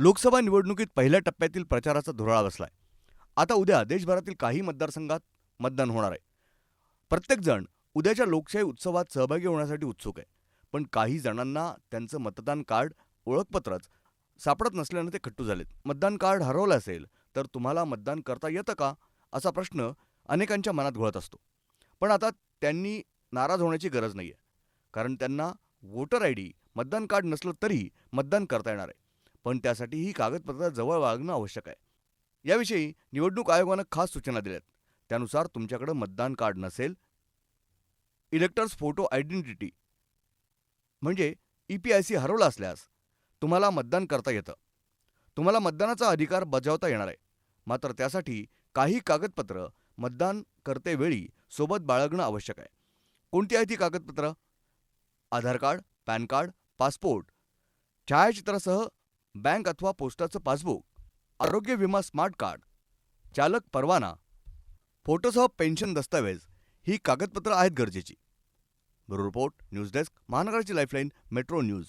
लोकसभा निवडणुकीत पहिल्या टप्प्यातील प्रचाराचा धुराळा बसलाय. आता उद्या देशभरातील काही मतदारसंघात मतदान होणार आहे. प्रत्येकजण उद्याच्या लोकशाही उत्सवात सहभागी होण्यासाठी उत्सुक आहे. पण काही जणांना त्यांचं मतदान कार्ड ओळखपत्रच सापडत नसल्यानं ते खट्टू झालेत. मतदान कार्ड हरवलं असेल तर तुम्हाला मतदान करता येतं का? असा प्रश्न अनेकांच्या मनात घोळत असतो. पण आता त्यांनी नाराज होण्याची गरज नाही आहे कारण त्यांना वोटर आय डी मतदान कार्ड नसलं तरी मतदान करता येणार आहे. पण त्यासाठी ही कागदपत्र जवळ बाळगणं आवश्यक आहे. याविषयी निवडणूक आयोगानं खास सूचना दिल्यात. त्यानुसार तुमच्याकडे मतदान कार्ड नसेल इलेक्टर्स फोटो आयडेंटिटी म्हणजे ई पी आय सी हरवला असल्यास तुम्हाला मतदान करता येतं. तुम्हाला मतदानाचा अधिकार बजावता येणार आहे. मात्र त्यासाठी काही कागदपत्र मतदान करतेवेळी सोबत बाळगणं आवश्यक आहे. कोणती आहे ती कागदपत्र? Aadhaar card pan card passport छायाचित्रासह bank अथवा पोस्टाचं पासबुक आरोग्य विमा स्मार्ट कार्ड चालक परवाना फोटोसह पेन्शन दस्तावेज ही कागदपत्रं आहेत गरजेची. ब्युरो रिपोर्ट न्यूज डेस्क महानगराची लाईफलाईन मेट्रो न्यूज.